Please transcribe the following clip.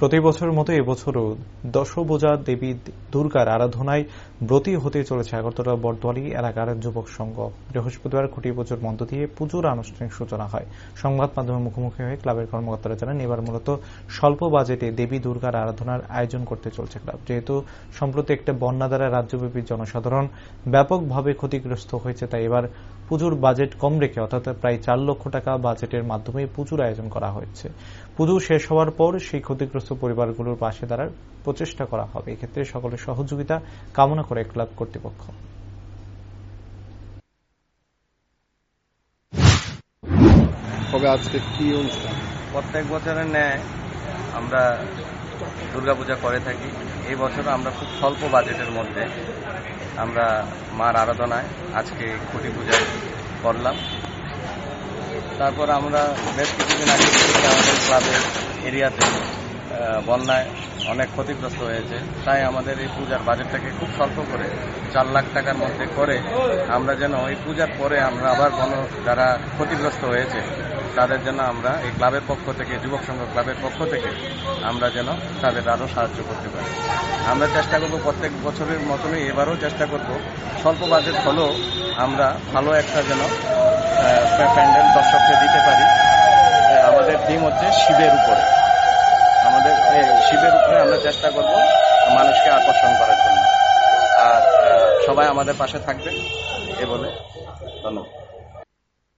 প্রতি বছরের মতো এবছরও দশভূজা দেবী দুর্গার আরাধনায় ব্রতী হতে চলেছে আগরতলা বটদোয়ালি এলাকার যুবক সংঘ। বৃহস্পতিবার খুঁটি পুজোর মধ্য দিয়ে পুজোর আনুষ্ঠানিক সূচনা হয়। সংবাদ মাধ্যমে মুখোমুখি হয়ে ক্লাবের কর্মকর্তারা জানান, এবার মূলত স্বল্প বাজেটে দেবী দুর্গার আরাধনার আয়োজন করতে চলছে ক্লাব। যেহেতু সম্প্রতি একটা বন্যা দ্বারা রাজ্যব্যাপী জনসাধারণ ব্যাপকভাবে ক্ষতিগ্রস্ত হয়েছে, তাই এবার পুজোর বাজেট কম রেখে অর্থাৎ প্রায় চার লক্ষ টাকা বাজেটের মাধ্যমে পুজোর আয়োজন করা হয়েছে। পুজো শেষ হওয়ার পর সেই ক্ষতিগ্রস্ত পরিবারগুলোর পাশে দাঁড়ার প্রচেষ্টা করা হবে। এক্ষেত্রে সকলের সহযোগিতা কামনা করে ক্লাব কর্তৃপক্ষ। তবে আজকে কি অনুষ্ঠান? প্রত্যেক বছরের ন্যায় আমরা দুর্গাপূজা করে থাকি। এই বছর আমরা খুব স্বল্প বাজেটের মধ্যে আমরা মার আরাধনায় আজকে খুঁটি পূজা করলাম। তারপর আমরা বেশ কিছুদিন আগে আমাদের ক্লাবের এরিয়াতে বন্যায় অনেক ক্ষতিগ্রস্ত হয়েছে। তাই আমাদের এই পূজার বাজেটটাকে খুব স্বল্প করে চার লাখ টাকার মধ্যে করে আমরা যেন এই পূজার পরে আমরা আবার কোনো যারা ক্ষতিগ্রস্ত হয়েছে, তাদের জন্য আমরা এই ক্লাবের পক্ষ থেকে, যুবক সংঘ ক্লাবের পক্ষ থেকে আমরা যেন তাদের আরও সাহায্য করতে পারি। আমরা চেষ্টা করব প্রত্যেক বছরের মতনই এবারও চেষ্টা করব, স্বল্প বাজেট হলেও আমরা ভালো একটা যেন প্যান্ডেল দর্শককে দিতে পারি। আমাদের থিম হচ্ছে শিবের উপরে। এই শিবের উপরে আমরা চেষ্টা করব মানুষকে আকর্ষণ করার জন্য। আর সবাই আমাদের পাশে থাকবে, এ বলে ধন্যবাদ।